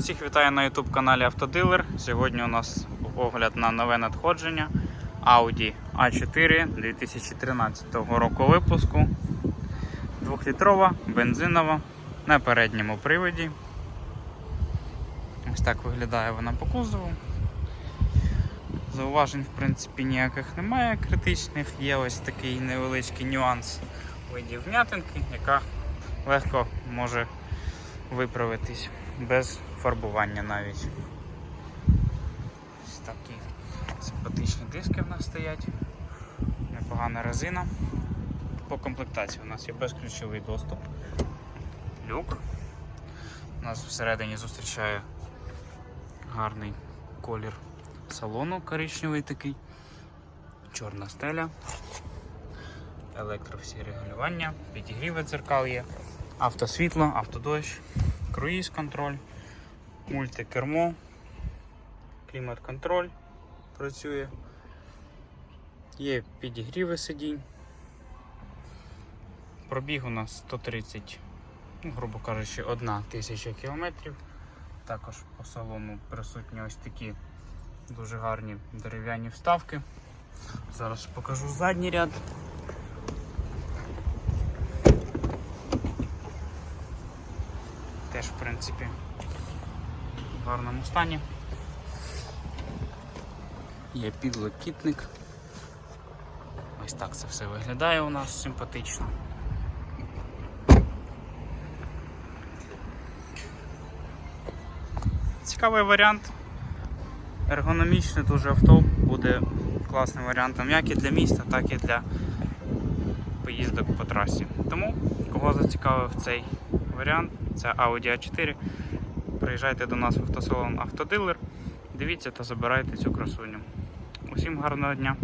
Усіх вітаю на YouTube каналі Автодилер. Сьогодні у нас огляд на нове надходження Audi A4 2013 року випуску. Двохлітрова, бензинова на передньому приводі. Ось так виглядає вона по кузову. Зауважень, в принципі, ніяких немає критичних. Є ось такий невеличкий нюанс у виді вм'ятинки, яка легко може виправитись без фарбування навіть. Ось такі симпатичні диски в нас стоять. Непогана резина. По комплектації у нас є безключовий доступ. Люк. У нас всередині зустрічає гарний колір салону коричневий такий, чорна стеля, електро всі регулювання, підігріви дзеркал є, автосвітло, автодощ, круїз контроль, мультикермо, клімат-контроль працює, є підігріви сидінь. Пробіг у нас 130, ну, грубо кажучи, 1 тисяча кілометрів. Також по салону присутні ось такі дуже гарні дерев'яні вставки. Зараз покажу задній ряд. Теж, в принципі, в гарному стані. Є підлокітник. Ось так це все виглядає у нас симпатично. Цікавий варіант. Ергономічне дуже авто буде класним варіантом як і для міста, так і для поїздок по трасі. Тому, кого зацікавив цей варіант, це Audi A4, приїжджайте до нас в автосалон Автодилер, дивіться та забирайте цю красуню. Усім гарного дня!